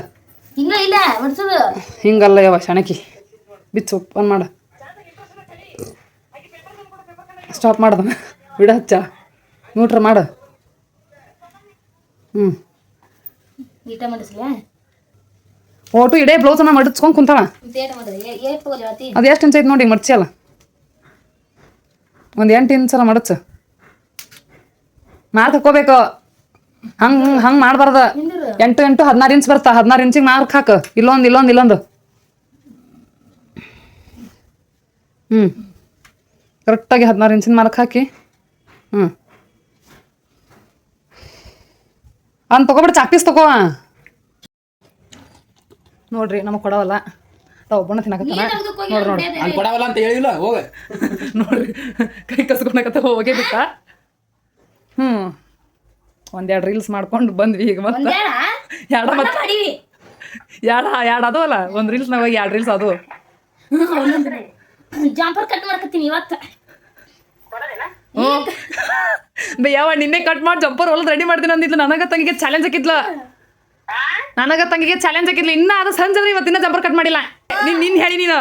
ಹಿಂಗ ಇಲ್ಲ ಮಡ್ಸೋದು ಹಿಂಗಲ್ಲ ಯಾವ ಶಣಕಿ ಬಿಚ್ಚು ಓಪನ್ ಮಾಡ. ಸ್ಟಾಪ್ ಮಾಡ್ದ ಬಿಡ ಹಚ್ಚ ನ್ಯೂಟ್ರ ಮಾಡು. ಹ್ಞೂ ಓಟು ಇಡೇ ಬ್ಲೌಸನ್ನ ಮಡಚ್ಕೊಂಡು ಕುಂತಾಳ. ಅದು ಎಷ್ಟು ಇಂಚ್ ಐತೆ ನೋಡಿ ಮಡಚಿಯಲ್ಲ. ಒಂದು ಎಂಟು ಇಂಚಲ್ಲ ಮಡಚ. ಮಾರ್ಕ್ ಹಾಕೋಬೇಕು. ಹಂಗೆ ಹಂಗೆ ಮಾಡಬಾರ್ದ. ಎಂಟು ಎಂಟು ಹದಿನಾರು ಇಂಚ್ ಬರ್ತಾ. ಹದಿನಾರು ಇಂಚಿಗೆ ಮಾರ್ಕ್ ಹಾಕು. ಇಲ್ಲೊಂದು ಇಲ್ಲೊಂದು ಇಲ್ಲೊಂದು. ಹ್ಞೂ ಕರೆಕ್ಟಾಗಿ ಹದಿನಾರು ಇಂಚಿನ ಮಾರ್ಕ್ ಹಾಕಿ. ಹ್ಞೂ ಅವ್ನು ತಗೊಬಿಡು ಚಾಪೀಸ್ ತಗೋ. ನೋಡ್ರಿ ನಮಗೆ ಕೊಡವಲ್ಲ. ತಾವು ಒಬ್ಬನ ತಿನ್ನಕತ್ತಾನ. ನೀನ್ ನೋಡ್ರಿ ನೋಡ್ರಿ. ಅಲ್ಲಿ ಕೊಡವಲ್ಲ ಅಂತ ಹೇಳಿಲ್ಲ ಹೋಗ. ನೋಡ್ರಿ ಕೈ ಕಸ್ಕೊಳಕತ್ತ ಹೋಗೇ ಬಿಟ್ಟ. ಹ್ಞೂ ಒಂದೆರಡು ರೀಲ್ಸ್ ಮಾಡ್ಕೊಂಡು ಬಂದ್ವಿ ಈಗ ಮತ್ತೆ. ಎರಡ ಎರಡು ಮತ್ತೆ ಎರಡ ಎರಡು ಎರಡು ಅದು ಅಲ್ಲ ಒಂದು ರೀಲ್ಸ್ನಾಗ ಹೋಗಿ ಎರಡು ರೀಲ್ಸ್ ಅದು. ಜಾಂಪರ್ ಕಟ್ ಮಾಡ್ಕತ್ತೀನಿ ಇವತ್ತು. ಹ್ಞೂ ಬೇ ಯಾವ ನಿನ್ನೆ ಕಟ್ ಮಾಡಿ ಜಂಪರ್ ಹೊಲದ ರೆಡಿ ಮಾಡ್ತೀನಿ ಅಂದಿದ್ಲು. ನನಗ ತಂಗಿಗೆ ಚಾಲೆಂಜ್ ಹಾಕಿದ್ಲು. ನನಗ ತಂಗಿಗೆ ಚಾಲೆಂಜ್ ಹಾಕಿದ್ಲು. ಇನ್ನ ಅದು ಸಂಜೆ ಇವತ್ತಿನ ಜಂಪರ್ ಕಟ್ ಮಾಡಿಲ್ಲ. ನೀನ್ ನಿನ್ ಹೇಳಿ ನೀನು.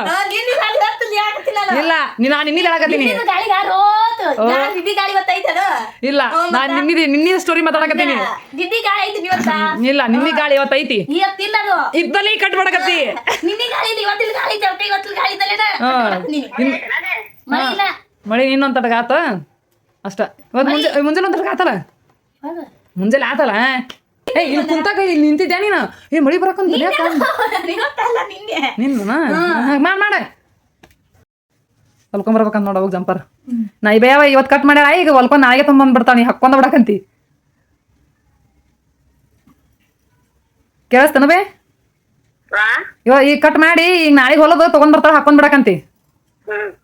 ಇಲ್ಲ ನೀನು ನಾನು ನಿನ್ನಿಲ್ಲ ಹೇಳಕತ್ತೀನಿ ಇಲ್ಲ ನಾನು ನಿನ್ನಿದೆ ನಿನ್ನಿದ ಸ್ಟೋರಿ ಮಾತಾಡಕತ್ತೀನಿ ಇಲ್ಲ ನಿನ್ನಿ ಗಾಳಿ ಇವತ್ತೈತಿ ಇದ್ದಲ್ಲಿ ಕಟ್ ಮಾಡಕತ್ತಿ ನಿನ್ನೆ. ಮಳೆ ಇನ್ನೊಂದ್ ತಟಗ ಆತ? ಅಷ್ಟ. ಇವತ್ತು ಮುಂಜೆ ಮುಂಜಾನೆ ಒಂದ್ ಆತಲ್ಲ? ಮುಂಜಾನೆ ಆತಲ್ಲ? ಏ ಇಲ್ಲಿ ಕುಂತಾಗ ಇಲ್ಲಿ ನಿಂತಿದ್ದೆ ನೀನು? ಏ ಮಳಿ ಬರಕಂತ ಯಾಕ? ನಿನ್ನೆ ನಿನ್ನ ಮಾಡ ಮಾಡ. ಹೊಲ್ಕೊಂಬರ್ಬೇಕಂತ ನೋಡ ಜಂಪರ್. ನಾ ಈ ಬೇವ ಇವತ್ತು ಕಟ್ ಮಾಡ್ಯಾರ ಈಗ ಹೊಲ್ಕೊಂಡ್ ನಾಳೆಗೆ ತೊಗೊಂಡ್ ಬಿಡ್ತಾನೆ ಹಾಕೊಂಡ ಬಿಡಕಂತಿ ಕೇಳಿಸ್ತಾನ ಬೇ? ಇವ ಈಗ ಕಟ್ ಮಾಡಿ ಈಗ ನಾಳೆಗೆ ಹೊಲದ ತಗೊಂಡ್ ಬರ್ತಾಳ ಹಾಕೊಂಡ್ ಬಿಡಕಂತಿ.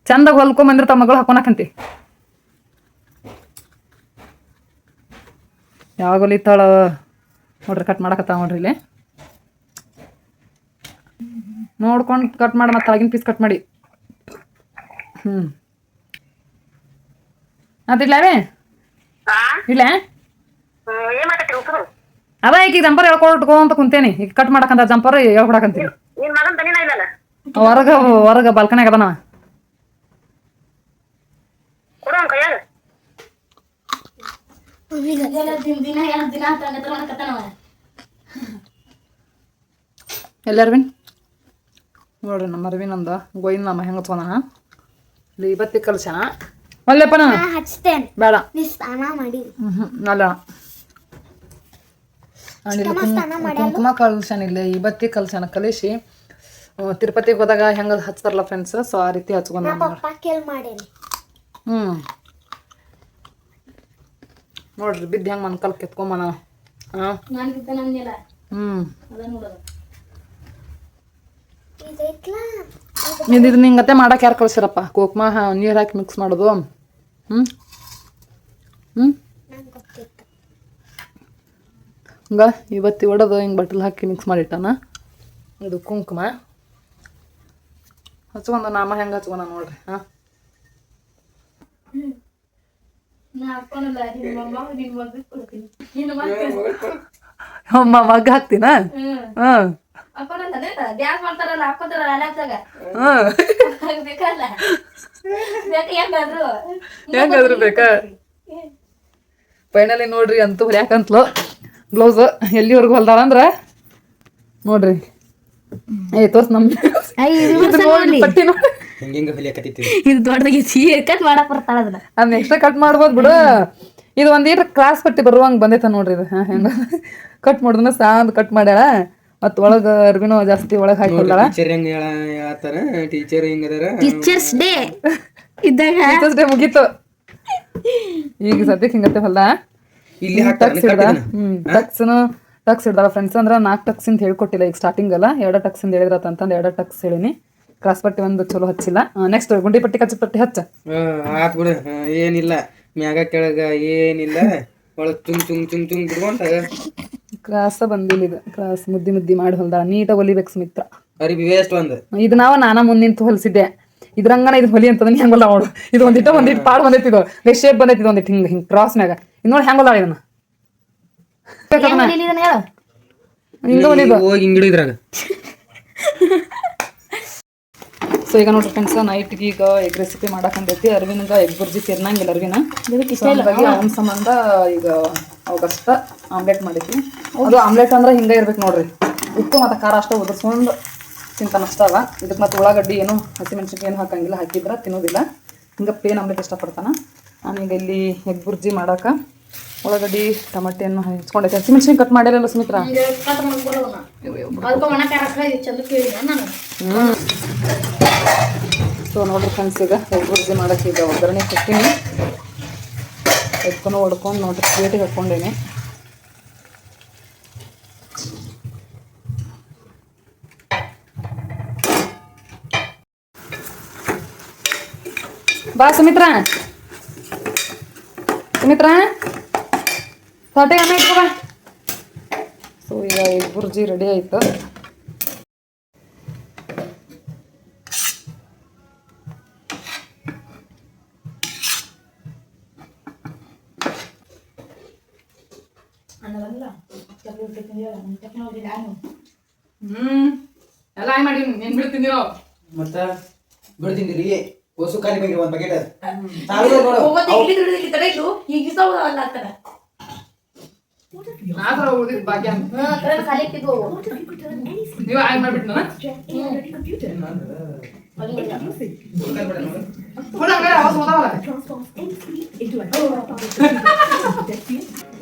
ಚಂದ ಹೊಲ್ಕೊಂಡ್ ಬಂದಿರ್ತಾವ ಮಗಳು ಹಾಕೊಳಕಂತಿ ಯಾವಾಗ ಹೊಲಿತಾಳ? ನೋಡ್ರಿ ಕಟ್ ಮಾಡಕತ್ತಾವ ನೋಡ್ರಿ ಇಲ್ಲಿ. ನೋಡ್ಕೊಂಡು ಕಟ್ ಮಾಡಿ ಮತ್ತೆ ಆಗಿನ ಪೀಸ್ ಕಟ್ ಮಾಡಿ. ಹ್ಞೂ ಅದಿಡ್ಲಾವೇ ಇಲ್ಲ ಅದ ಈಗ ಜಂಪರ್ ಹೇಳ್ಕೊಟ್ಕೋ ಅಂತ ಕುಂತೇನಿ. ಈಗ ಕಟ್ ಮಾಡಕಂತ ಜಂಪರ್ ಹೇಳ್ಕೊಡಕಂತೀನಿ ಹೊರಗ ಹೊರಗ ಬಾಲ್ಕನ್ಯಾಗ ಅದಾನ ಕೊಡು ದಿನ ಎರಡು ದಿನ ಅರ್ವಿನ್ ನೋಡ್ರಿ ನಮ್ಮ ಅರ್ವಿನ್ ಅಂದ ಗೋಯಿನ್ ನಮ್ಮ ಹೆಂಗ ತೊಗೊಂಡ ಇಲ್ಲಿ ಇವತ್ತಿ ಕಲ್ಸಣ ಒಲ್ಲೆಪ್ಪ ನಾನು ಹಚ್ತೇನೆ. ಬೇಡ. ನೀ ಸ್ನಾನ ಮಾಡಿ. ಹ್ಞೂ ಅಲ್ಲ ಕುಂಕುಮ ಕಲ್ಸಣ ಇಲ್ಲಿ ಇವತ್ತಿ ಕಲ್ಸಣ ಕಲಿಸಿ ತಿರುಪತಿಗೆ ಹೋದಾಗ ಹೆಂಗ ಹಚ್ತಾರಲ್ಲ ಫ್ರೆಂಡ್ಸ್ ಸೊ ಆ ರೀತಿ ಹಚ್ಕೊಂಡ್ ಹ್ಞೂ ನೋಡ್ರಿ ಬಿದ್ದು ಹೆಂಗೆ ಮನ್ಕಲ್ ಕೆತ್ಕೊಂಬನ? ಹಾಂ ಹ್ಞೂ ಇದು ನಿಂಗತ್ತೆ ಮಾಡಕ್ಕೆ ಯಾರು ಕಳ್ಸಿರಪ್ಪ? ಕೋಕ್ಮಾ ನೀರು ಹಾಕಿ ಮಿಕ್ಸ್ ಮಾಡೋದು. ಹ್ಞೂ ಹ್ಞೂ ಹಂಗ ಇವತ್ತಿ ಒಡೋದು ಹಿಂಗೆ ಬಟ್ಟಲು ಹಾಕಿ ಮಿಕ್ಸ್ ಮಾಡಿಟ್ಟಾನ? ಇದು ಕುಂಕುಮ. ಹಚ್ಕೊಂಡ ನಾಮ ಹೆಂಗೆ ಹಚ್ಕೊಂಡ ನೋಡ್ರಿ ಹಾಂ ಅಮ್ಮ ಮಗ್ಗ ಹಾಕ್ತೀನ? ಹ್ಮ್. ಹೆಂಗಾದ್ರು? ಬೇಕಾ? ಫೈನಲಿ ನೋಡ್ರಿ ಅಂತೂ ಹೊಲ್ಯಾಕಂತ್ಲು. ಬ್ಲೌಸ್ ಎಲ್ಲಿವರೆಗೂ ಹೊಲ್ದಾಳ ಅಂದ್ರ? ನೋಡ್ರಿ. ಏ ತೋರ್ಸ್ ನಮ್ ಪಟ್ಟಿ ನೋಡಿ ಹಿಂಗಿಂಗ ಹೊಲಿಯಕತ್ತಿತ್ತು ಇದು ದೊಡ್ಡದಾಗಿ ಕಟ್ ಮಾಡಕ್ ಬರ್ತಾಳ ಅದನ್ನ ಅದನ್ನ ಎಕ್ಸ್ಟ್ರಾ ಕಟ್ ಮಾಡ್ಬೋದು ಬಿಡು. ಇದು ಒಂದೀಟ ಕ್ರಾಸ್ ಪಟ್ಟಿ ಬರುವಂಗ ಬಂದೈತ ನೋಡ್ರಿ ಇದು. ಹಾ, ಹೆಂಗ ಕಟ್ ಮಾಡಿದ್ನ ಸಾಂದ್ ಕಟ್ ಮಾಡ್ಯಾಳ. ಮತ್ ಒಳಗ ಅರ್ಬಿನೂ ಜಾಸ್ತಿ ಒಳಗ್ ಹಾಕೊಳ್ದಾಳ ಟೀಚರ್ ಹೆಂಗ ಹೇಳತ್ತಾರ ಟೀಚರ್ ಹಿಂಗ ಅದಾರ? ಟೀಚರ್ಸ್ ಡೇ ಇದ್ದಾಗ ಟೀಚರ್ಸ್ ಡೇ ಮುಗೀತು. ಈಗ ಸದ್ಯಕ್ಕೆ ಹಿಂಗತ್ತೆ ಹೊಲ್ದ? ಇಲ್ಲಿ ಟಕ್ಸ್ ಹಿಡ್ದ ಹ್ಮ್ ಟಕ್ಸ್ನು ಟಕ್ಸ್ ಹಿಡ್ದಾಳ ಫ್ರೆಂಡ್ಸ್ ಅಂದ್ರ ನಾಲ್ಕು ಟಕ್ಸ್ ಅಂತ ಹೇಳ್ಕೊಟ್ಟಿಲ್ಲ. ಈಗ ಸ್ಟಾರ್ಟಿಂಗ್ ಅಲ್ಲ ಎರಡ ಟಕ್ಸ್ ಅಂತ ಹೇಳಿದ್ರತ್ತ ಎರಡು ಎರಡ ಟಕ್ಸ್ ಹೇಳಿನಿ. ಕ್ರಾಸ್ ಪಟ್ಟಿ ಒಂದು ಚಲೋ ಹಚ್ಚಿಲ್ಲ. ನೆಕ್ಸ್ಟ್ ಗುಂಡಿ ಪಟ್ಟಿ ಕಚ್ಚಿ ಪಟ್ಟಿ ಹಚ್ಚ. ಆತ್ ಬಿಡು. ಏನಿಲ್ಲ. ಮ್ಯಾಗ ಕೆಳಗ ಏನಿಲ್ಲ. ಒಳಗ್ ತುಂಗ್ ತುಂಗ್ ತುಂಗ್ ತುಂಗ್ ಬಿಡ್ಕೊಂಡ ಕ್ರಾಸ ಬಂದಿಲ್ಲ ಇದು. ಕ್ರಾಸ್ ಮುದ್ದಿ ಮುದ್ದಿ ಮಾಡಿ ಹೊಲ್ದಾಳ. ನೀಟಾಗಿ ಹೊಲಿಬೇಕು ಸುಮಿತ್ರ. ಅರಿಬಿ ವೇಸ್ಟ್ ಒಂದ್? ಇದು ನಾವು ನಾನ ಮುಂದೆ ನಿಂತು ಹೊಲಿಸಿದ್ದೆ. ಇದ್ರಂಗನ ಇದು ಹೊಲಿ ಅಂತಂದ್ರೆ ಹೆಂಗ್ ಹೊಲ ಅವಳು ಇದು ಒಂದಿಟ್ಟ ಒಂದಿಟ್ಟು ಪಾಡ್ ಬಂದೈತಿ ಇದು. ಶೇಪ್ ಬಂದೈತಿ ಇದು ಒಂದಿಟ್ಟು. ಹಿಂಗ ಹಿಂಗ್ ಕ್ರಾಸ್ ಮ್ಯಾಗ. ಇದು ನೋಡಿ ಹೆಂಗ್ ಹೊಲ ಇದನ್ನ ಹಿಂಗ ಹೊಲಿದು. ಹೋಗಿ ಹಿಂಗಿಡು ಇದ್ರಾಗ. ಸೊ ಈಗ ನೋಡ್ರಿ ಫ್ರೆಂಡ್ಸ್ ನೈಟ್ಗೆ ಈಗ ಎಗ್ ರೆಸಿಪಿ ಮಾಡಕ್ಕಂತೈತಿ ಅರ್ವಿನ್ಗ ಎಗ್ ಬುರ್ಜಿ ತಿನ್ನಂಗಿಲ್ಲ ಅರ್ವಿನ ಇದಕ್ಕೆ ಹಂಗಾಗಿ ಅವನ ಸಂಬಂಧ ಈಗ ಅವಗಷ್ಟ ಆಮ್ಲೆಟ್ ಮಾಡಿದ್ವಿ. ಅದು ಆಮ್ಲೆಟ್ ಅಂದ್ರೆ ಹಿಂಗೆ ಇರ್ಬೇಕು ನೋಡ್ರಿ. ಉಪ್ಪು ಮತ್ತು ಖಾರ ಅಷ್ಟೇ ಉದುರ್ಸ್ಕೊಂಡು ಅವ ಇದಕ್ಕೆ ಮತ್ತೆ ಉಳ್ಳಾಗಡ್ಡಿ ಏನು ಹಸಿಮೆಣ್ಸಿನ್ಕಾಯಿ ಏನು ಹಾಕಂಗಿಲ್ಲ ಹಾಕಿದ್ರೆ ತಿನ್ನೋದಿಲ್ಲ. ಹಿಂಗೆ ಪ್ಲೇನ್ ಆಮ್ಲೆಟ್ ಇಷ್ಟಪಡ್ತಾನೆ. ನಾನೀಗ ಇಲ್ಲಿ ಎಗ್ ಬುರ್ಜಿ ಮಾಡಾಕ ಉಳ್ಳಾಗಡ್ಡಿ ಟಮಾಟೆಯನ್ನು ಹೆಚ್ಕೊಂಡೈತೆ ಹಸಿಮೆಣ್ಸಿನ ಕಟ್ ಮಾಡಿರಲ್ಲ ಸುಮಿತ್ರ? ಅದಕ್ಕೆ ಸೊ ನೋಡ್ರಿ ಫ್ರೆಂಡ್ಸ್ ಈಗ ಎಗ್ ಬುರ್ಜಿ ಮಾಡಕ್ಕೆ ಈಗ ಒಗ್ಗರಣೆ ಕೊಟ್ಟಿನಿ. ಎತ್ಕೊಂಡು ಹೊಡ್ಕೊಂಡು ನೋಡ್ರಿ ಪ್ಲೇಟಿಗೆ ಹಾಕ್ಕೊಂಡೇನೆ. ಬಾ ಸುಮಿತ್ರ. ಸುಮಿತ್ರ ಹೊಟ್ಟೆಗೆ ಅನ್ನ ಇಟ್ಕೋ ಬಾ. ಸೊ ಈಗ ಎಗ್ ಬುರ್ಜಿ ರೆಡಿ ಆಯ್ತು. ಅನ್ನೋದಲ್ಲ ಚಕ್ಲಿ ತಿಂದಿರೋ ನಮ್ಮ ಟೆಕ್ನಾಲಜಿ ಮತ್ತ ಬಿಡ್ತೀನಿ ರೀ ಹೊಸು ಖಾಲಿ ಬಗ್ಗೆ ಒಂದು ಬಕೆಟ್ ಸಾವಿರ ಈಗ ಅಲ್ಲ ಅಂತಾರ ಆತರ ಉಳಿದಿದ್ ಭಾಗ್ಯ